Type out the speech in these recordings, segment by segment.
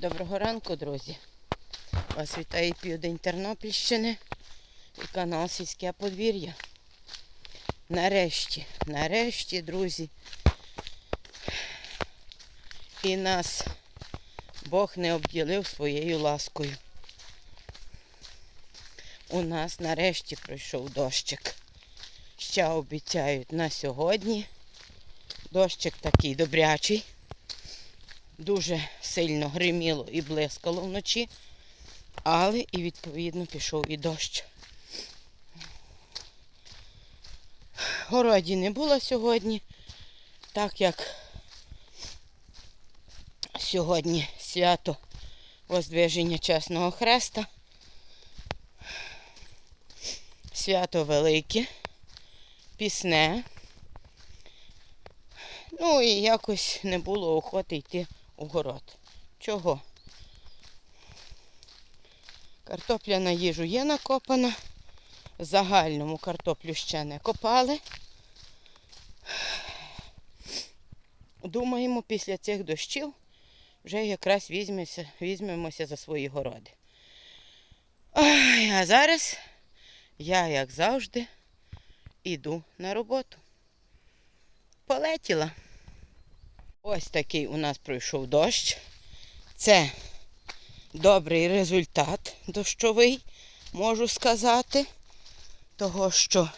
Доброго ранку, друзі. Вас вітає південь Тернопільщини і канал Сільське подвір'я. Нарешті, нарешті, друзі. І нас Бог не обділив своєю ласкою. У нас нарешті пройшов дощик. Ще обіцяють на сьогодні. Дощик такий добрячий. Дуже сильно гриміло і блискало вночі, але і відповідно пішов і дощ. Городі не було сьогодні, так як сьогодні свято Воздвиження Чесного Хреста. Свято велике, пісне. Ну і якось не було охоти йти город. Чого? Картопля на їжу є накопана. Загальному картоплю ще не копали. Думаємо, після цих дощів вже якраз візьмемося, візьмемося за свої городи. Ой, а зараз я, як завжди, іду на роботу. Полетіла. Ось такий у нас пройшов дощ. Це добрий результат дощовий, можу сказати. Того, що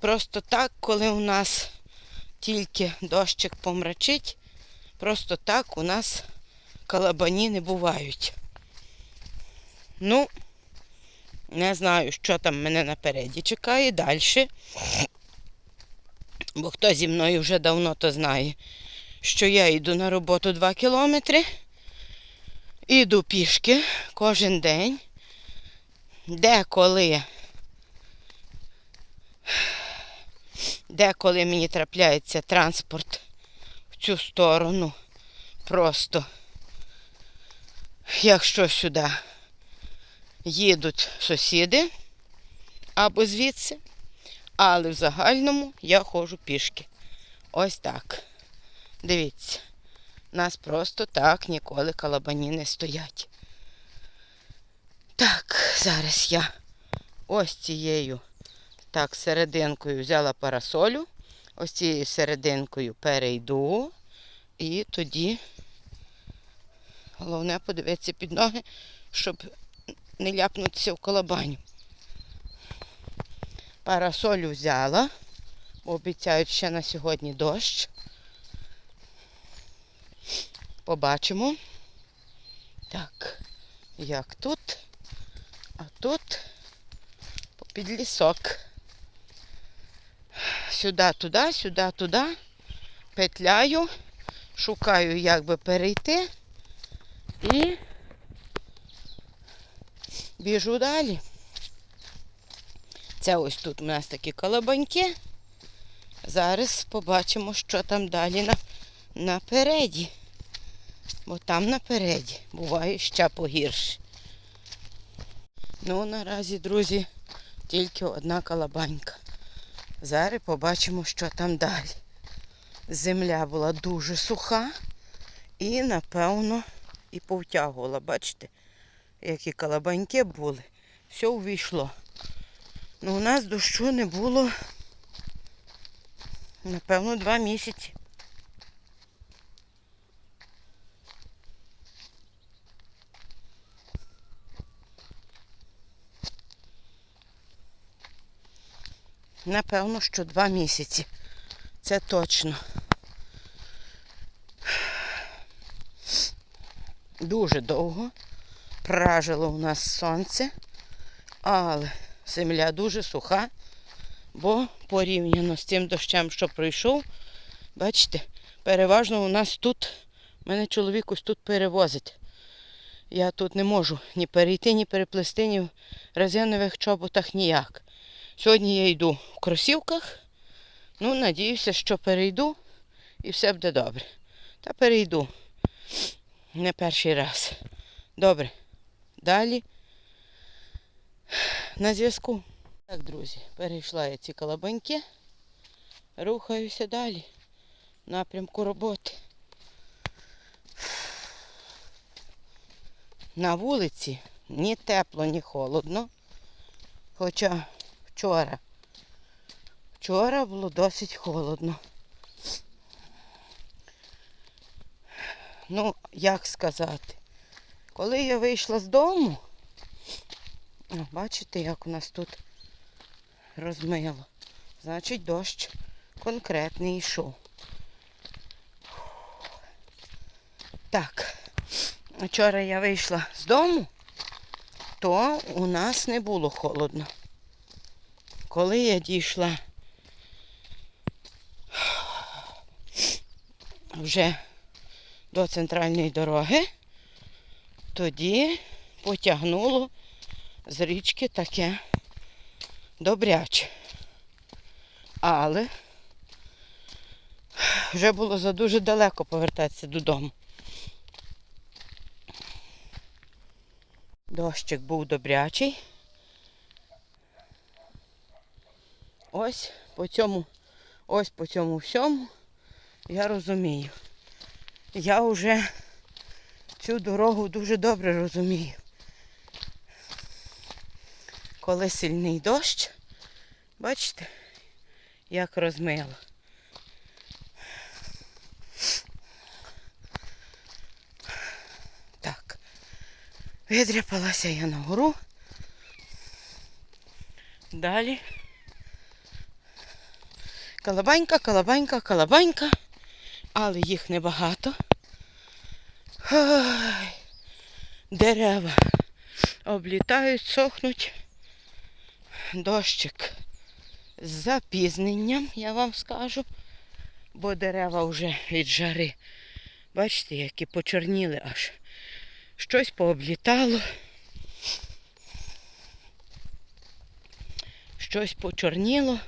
просто так, коли у нас тільки дощик помрачить, просто так у нас калабані не бувають. Ну, не знаю, що там мене напереді чекає далі. Бо хто зі мною вже давно то знає, що я йду на роботу 2 кілометри. Іду пішки кожен день. Деколи, деколи мені трапляється транспорт в цю сторону. Просто, якщо сюди їдуть сусіди або звідси, але в загальному я ходжу пішки. Ось так. Дивіться, нас просто так ніколи калабані не стоять. Так, зараз я ось цією так, серединкою взяла парасолю, ось цією серединкою перейду і тоді головне подивитися під ноги, щоб не ляпнутися в колобаню. Парасолю взяла, обіцяють ще на сьогодні дощ. Побачимо. Так, як тут, а тут попід лісок. Сюди, туди, сюди, туди. Петляю, шукаю, як би перейти і біжу далі. Це ось тут у нас такі колобаньки. Зараз побачимо, що там далі на, напереді. Бо там напереді буває ще погірше. Ну, наразі, друзі, тільки одна колобанька. Зараз побачимо, що там далі. Земля була дуже суха і, напевно, і повтягувала. Бачите, які колобаньки були. Все увійшло. Ну, у нас дощу не було, напевно, два місяці. Напевно, що два місяці. Це точно. Дуже довго пражило у нас сонце, але земля дуже суха, бо порівняно з тим дощем, що пройшов, бачите, переважно у нас тут, мене чоловік ось тут перевозить. Я тут не можу ні перейти, ні переплести, ні в резинових чоботах ніяк. Сьогодні я йду в кросівках. Ну, надіюся, що перейду і все буде добре. Та перейду. Не перший раз. Добре. Далі на зв'язку. Так, друзі, перейшла я ці колобаньки. Рухаюся далі в напрямку роботи. На вулиці ні тепло, ні холодно. Хоча вчора, вчора було досить холодно. Ну, як сказати, коли я вийшла з дому, о, бачите, як у нас тут розмило. Значить, дощ конкретний йшов. Так, вчора я вийшла з дому, то у нас не було холодно. Коли я дійшла вже до центральної дороги, тоді потягнуло з річки таке добряче. Але вже було за дуже далеко повертатися додому. Дощик був добрячий. Ось по цьому, ось по цьому всьому я розумію. Я вже цю дорогу дуже добре розумію. Коли сильний дощ, бачите, як розмило. Так. Видряпалася я на гору. Далі. Калабанька, калабанька, калабанька. Але їх небагато. Ой, дерева облітають, сохнуть. Дощик з запізненням, я вам скажу. Бо дерева вже від жари. Бачите, які почорніли аж. Щось пооблітало. Щось почорніло.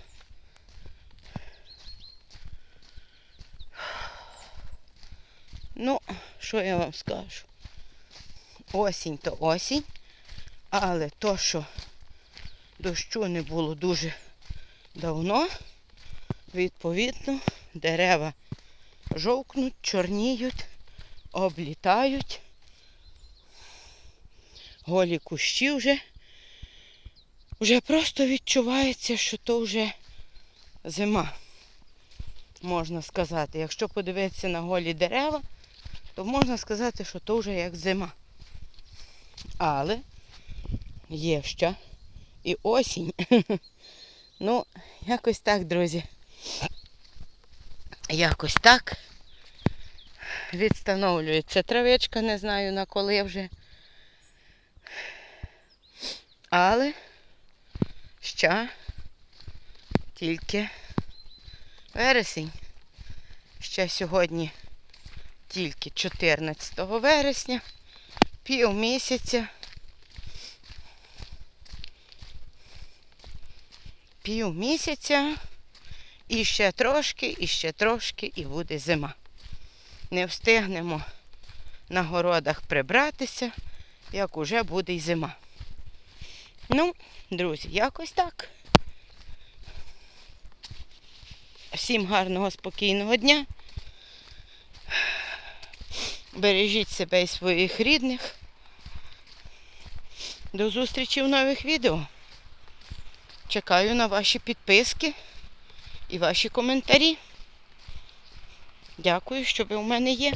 Ну, що я вам скажу? Осінь то осінь, але то, що дощу не було дуже давно, відповідно, дерева жовкнуть, чорніють, облітають. Голі кущі вже. Вже просто відчувається, що то вже зима, можна сказати. Якщо подивитися на голі дерева, то можна сказати, що то вже як зима. Але є ще і осінь. Ну, якось так, друзі. Якось так. Відстановлюється травичка, не знаю на коли вже. Але ще тільки вересень. Ще сьогодні тільки 14 вересня, пів місяця. Пів місяця і ще трошки, і ще трошки, і буде зима. Не встигнемо на городах прибратися, як уже буде й зима. Ну, друзі, якось так. Всім гарного, спокійного дня. Бережіть себе і своїх рідних. До зустрічі в нових відео. Чекаю на ваші підписки і ваші коментарі. Дякую, що ви у мене є.